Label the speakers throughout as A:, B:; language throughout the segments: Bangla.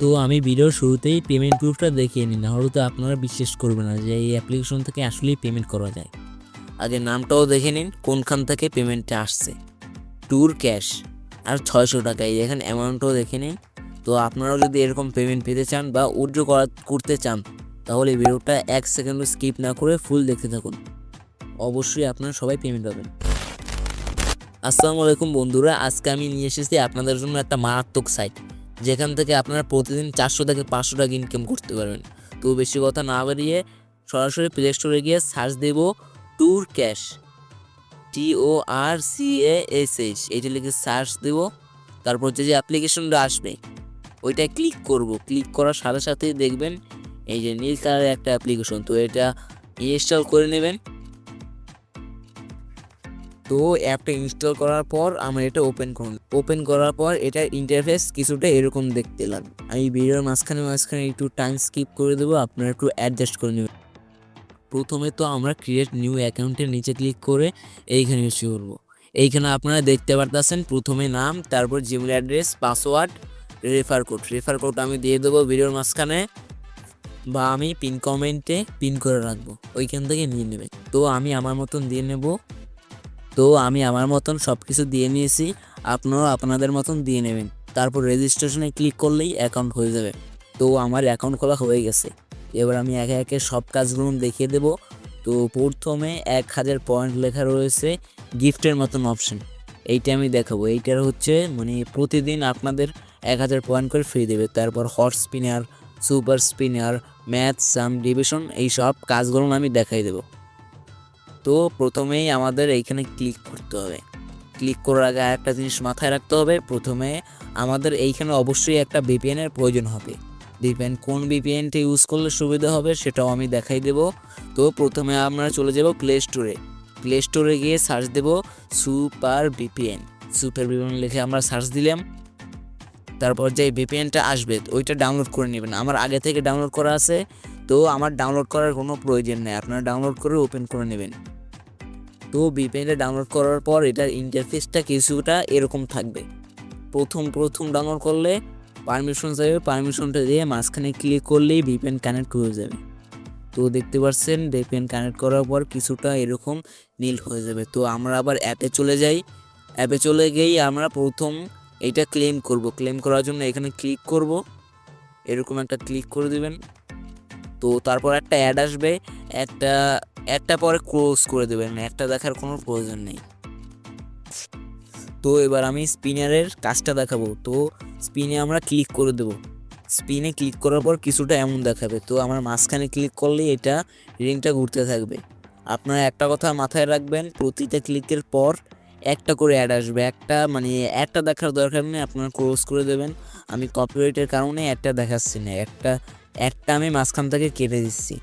A: তো আমি ভিডিওর শুরুতেই পেমেন্ট প্রুফটা দেখিয়ে নিই না হয়তো আপনারা বিশ্বাস করবেন না যে এই অ্যাপ্লিকেশন থেকে আসলেই পেমেন্ট করা যায়। আগে নামটাও দেখে নিন, কোনখান থেকে পেমেন্টটা আসছে। ট্যুর ক্যাশ আর ছয়শো টাকা, এই দেখেন অ্যামাউন্টও দেখে নিন। তো আপনারাও যদি এরকম পেমেন্ট পেতে চান বা উইথড্র করা, করতে চান, তাহলে ভিডিওটা এক সেকেন্ডও স্কিপ না করে ফুল দেখতে থাকুন। অবশ্যই আপনারা সবাই পেমেন্ট পাবেন। আসসালামু আলাইকুম বন্ধুরা, আজকে আমি নিয়ে এসেছি আপনাদের জন্য একটা মারাত্মক সাইট যেখান থেকে আপনারা প্রতিদিন চারশো থেকে পাঁচশো টাকা ইনকাম করতে পারবেন। তো বেশি কথা না বাড়িয়ে সরাসরি প্লে স্টোরে গিয়ে search Dev tour cash T O R C A S H এইটা লিখে সার্চ দেব। তারপর যে যে অ্যাপ্লিকেশনটা আসবে, ওইটা ক্লিক করব। ক্লিক করার সাথে সাথেই দেখবেন এই যে নীল কালারের একটা অ্যাপ্লিকেশন তো এটা ইনস্টল করে নেবেন। তো অ্যাপটা ইনস্টল করার পর আমরা এটা ওপেন করুন ওপেন করার পর এটার ইন্টারফেস কিছুটা এরকম দেখতে লাগবে। আমি ভিডিওর মাঝখানে মাঝখানে একটু টাইম স্কিপ করে দেবো, আপনারা একটু অ্যাডজাস্ট করে নেবেন। প্রথমে তো আমরা ক্রিয়েট নিউ অ্যাকাউন্টের নিচে ক্লিক করে এইখানে ইউজ করব এইখানে আপনারা দেখতে পারতেছেন প্রথমে নাম, তারপর Gmail address password refer code refer code আমি দিয়ে দেবো ভিডিওর মাঝখানে বা আমি পিন কমেন্টে পিন করে রাখব। ওইখান থেকে নিয়ে নেবে তো আমি আমার মতন দিয়ে নেব। তো আমি আমার মতন সব কিছু দিয়ে নিয়েছি, আপনারাও আপনাদের মতন দিয়ে নেবেন। তারপর রেজিস্ট্রেশনে ক্লিক করলেই অ্যাকাউন্ট হয়ে যাবে। তো আমার অ্যাকাউন্ট খোলা হয়ে গেছে। এবার আমি একে একে সব কাজগুলো দেখিয়ে দেব। তো প্রথমে এক হাজার পয়েন্ট লেখা রয়েছে গিফটের মতন অপশন এইটা আমি দেখাবো। এইটার হচ্ছে মানে প্রতিদিন আপনাদের এক হাজার পয়েন্ট করে ফ্রি দেবে। তারপর hot spinner super spinner math sum division এই সব কাজগুলো আমি দেখাই দেবো। তো প্রথমেই আমাদের এইখানে ক্লিক করতে হবে। ক্লিক করার আগে একটা জিনিস মাথায় রাখতে হবে। প্রথমে আমাদের এইখানে অবশ্যই একটা ভিপিএনের প্রয়োজন হবে। ভিপিএন কোন ভিপিএনটা ইউজ করলে সুবিধা হবে সেটাও আমি দেখাই দেব। তো প্রথমে আমরা চলে যাব প্লে স্টোরে প্লে স্টোরে গিয়ে সার্চ দেব সুপার ভিপিএন সুপার ভিপিএন লিখে আমরা সার্চ দিলাম। তারপর যে ভিপিএনটা আসবে, ওইটা ডাউনলোড করে নেবেন। আমার আগে থেকে ডাউনলোড করা আছে। তো আমার ডাউনলোড করার কোনো প্রয়োজন নেই। আপনারা ডাউনলোড করে ওপেন করে নেবেন। তো ভিপিএনটা ডাউনলোড করার পর এটার ইন্টারফেসটা কিছুটা এরকম থাকবে। প্রথম প্রথম ডাউনলোড করলে পারমিশন যাবে পারমিশনটা দিয়ে মাঝখানে ক্লিক করলেই ভিপিএন কানেক্ট হয়ে যাবে। তো দেখতে পাচ্ছেন ভিপিএন কানেক্ট করার পর কিছুটা এরকম নীল হয়ে যাবে। তো আমরা আবার অ্যাপে চলে যাই। অ্যাপে চলে গিয়েই আমরা প্রথম এটা ক্লেম করব। ক্লেম করার জন্য এখানে ক্লিক করব। এরকম একটা ক্লিক করে দিবেন। তো তারপর একটা অ্যাড আসবে, একটা একটা পরে ক্লোজ করে দেবেন একটা দেখার কোনো প্রয়োজন নেই। তো এবার আমি স্পিনারের কাজটা দেখাবো। তো স্পিনে আমরা ক্লিক করে দেবো। স্পিনে ক্লিক করার পর কিছুটা এমন দেখাবে। তো আমার মাঝখানে ক্লিক করলেই এটা রিংটা ঘুরতে থাকবে। আপনারা একটা কথা মাথায় রাখবেন, প্রতিটা ক্লিকের পর একটা করে অ্যাড আসবে। একটা মানে একটা দেখার দরকার নেই, আপনারা ক্লোজ করে দেবেন। আমি কপিরাইটের কারণে একটা দেখাচ্ছি না। একটা একটা আমি মাঝখান থেকে কেটে দিচ্ছি।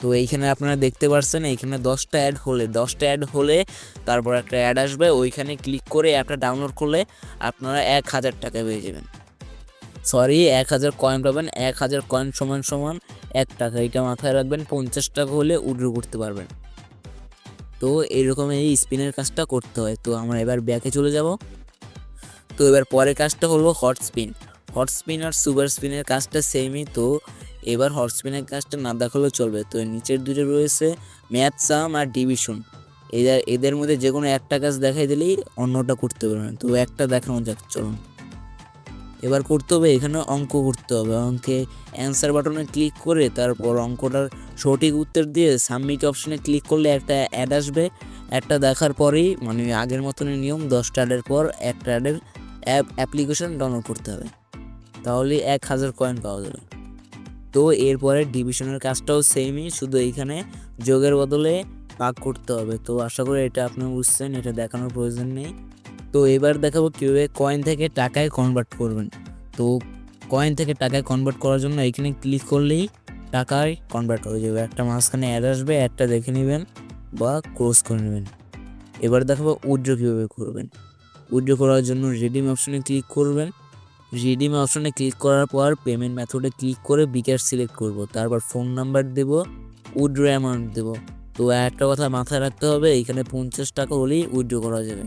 A: তো এইখানে আপনারা দেখতে পারছেন, এইখানে দশটা অ্যাড হলে, দশটা অ্যাড হলে তারপর একটা অ্যাড আসবে, ওইখানে ক্লিক করে অ্যাপটা ডাউনলোড করলে আপনারা এক হাজার টাকা পেয়ে যাবেন। সরি এক হাজার কয়েন পাবেন, এক হাজার কয়েন সমান সমান এক টাকা। এটা মাথায় রাখবেন, পঞ্চাশ টাকা হলে উড্রো করতে পারবেন। তো এরকম এই স্পিনের কাজটা করতে হয়। তো আমরা এবার ব্যাকে চলে যাব। তো এবার পরের কাজটা হলো হট স্পিন হট স্পিন আর সুপার স্পিনের কাজটা সেমই, তো এবার হট স্পিনের কাজটা না দেখালেও চলবে। তো নিচের দুটো রয়েছে ম্যাথ সাম আর ডিভিশন। এদের এদের মধ্যে যে কোনো একটা কাজ দেখাই দিলেই অন্যটা করতে পারবেন। তো একটা দেখানো যাক, চলুন। এবার করতে হবে, এখানে অঙ্ক করতে হবে। অঙ্কে অ্যান্সার বাটনে ক্লিক করে তারপর অঙ্কটার সঠিক উত্তর দিয়ে সাবমিট অপশনে ক্লিক করলে একটা অ্যাড আসবে। একটা দেখার পরেই মানে আগের মতনই নিয়ম, দশটা অ্যাডের পর একটা অ্যাডের অ্যাপ, অ্যাপ্লিকেশন ডাউনলোড করতে হবে। তাহলে এক হাজার কয়েন পাওয়া যাবে। তো এরপরে ডিভিশনের কাজটাও সেমই শুধু এইখানে যোগের বদলে পাক করতে হবে। তো আশা করি এটা আপনি বুঝছেন, এটা দেখানোর প্রয়োজন নেই। তো এবার দেখাবো কীভাবে কয়েন থেকে টাকায় কনভার্ট করবেন। তো কয়েন থেকে টাকায় কনভার্ট করার জন্য এখানে ক্লিক করলেই টাকায় কনভার্ট হয়ে যাবে। একটা মাঝখানে অ্যাড আসবে অ্যাডটা দেখে নেবেন বা ক্লোজ করে নেবেন। এবার দেখাবো উইড্রো কীভাবে করবেন। উইড্রো করার জন্য রেডিম অপশনে ক্লিক করবেন। রিডিম অপশনে ক্লিক করার পর পেমেন্ট মেথডে ক্লিক করে বিকাশ সিলেক্ট করব। তারপর ফোন নাম্বার দেব উইড্রো অ্যামাউন্ট দেব। তো একটা কথা মাথায় রাখতে হবে, এখানে পঞ্চাশ টাকা হলেই উইড্রো করা যাবে।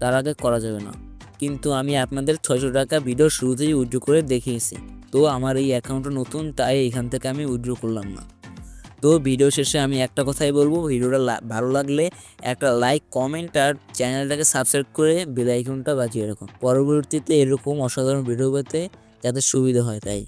A: তার আগে করা যাবে না। কিন্তু আমি আপনাদের ছয়শো টাকা ভিডিও শুরুতেই উইড্রো করে দেখিয়েছি। তো আমার এই অ্যাকাউন্টটা নতুন, তাই এখান থেকে আমি উইড্রো করলাম না। তো ভিডিও শেষে আমি একটা কথাই বলব, ভিডিওটা ভালো লাগলে একটা লাইক কমেন্ট আর চ্যানেলটাকে সাবস্ক্রাইব করে বেল আইকনটা বাজিয়ে রাখুন পরবর্তীতে এরকম অসাধারণ ভিডিও পেতে যাতে সুবিধা হয়, তাই।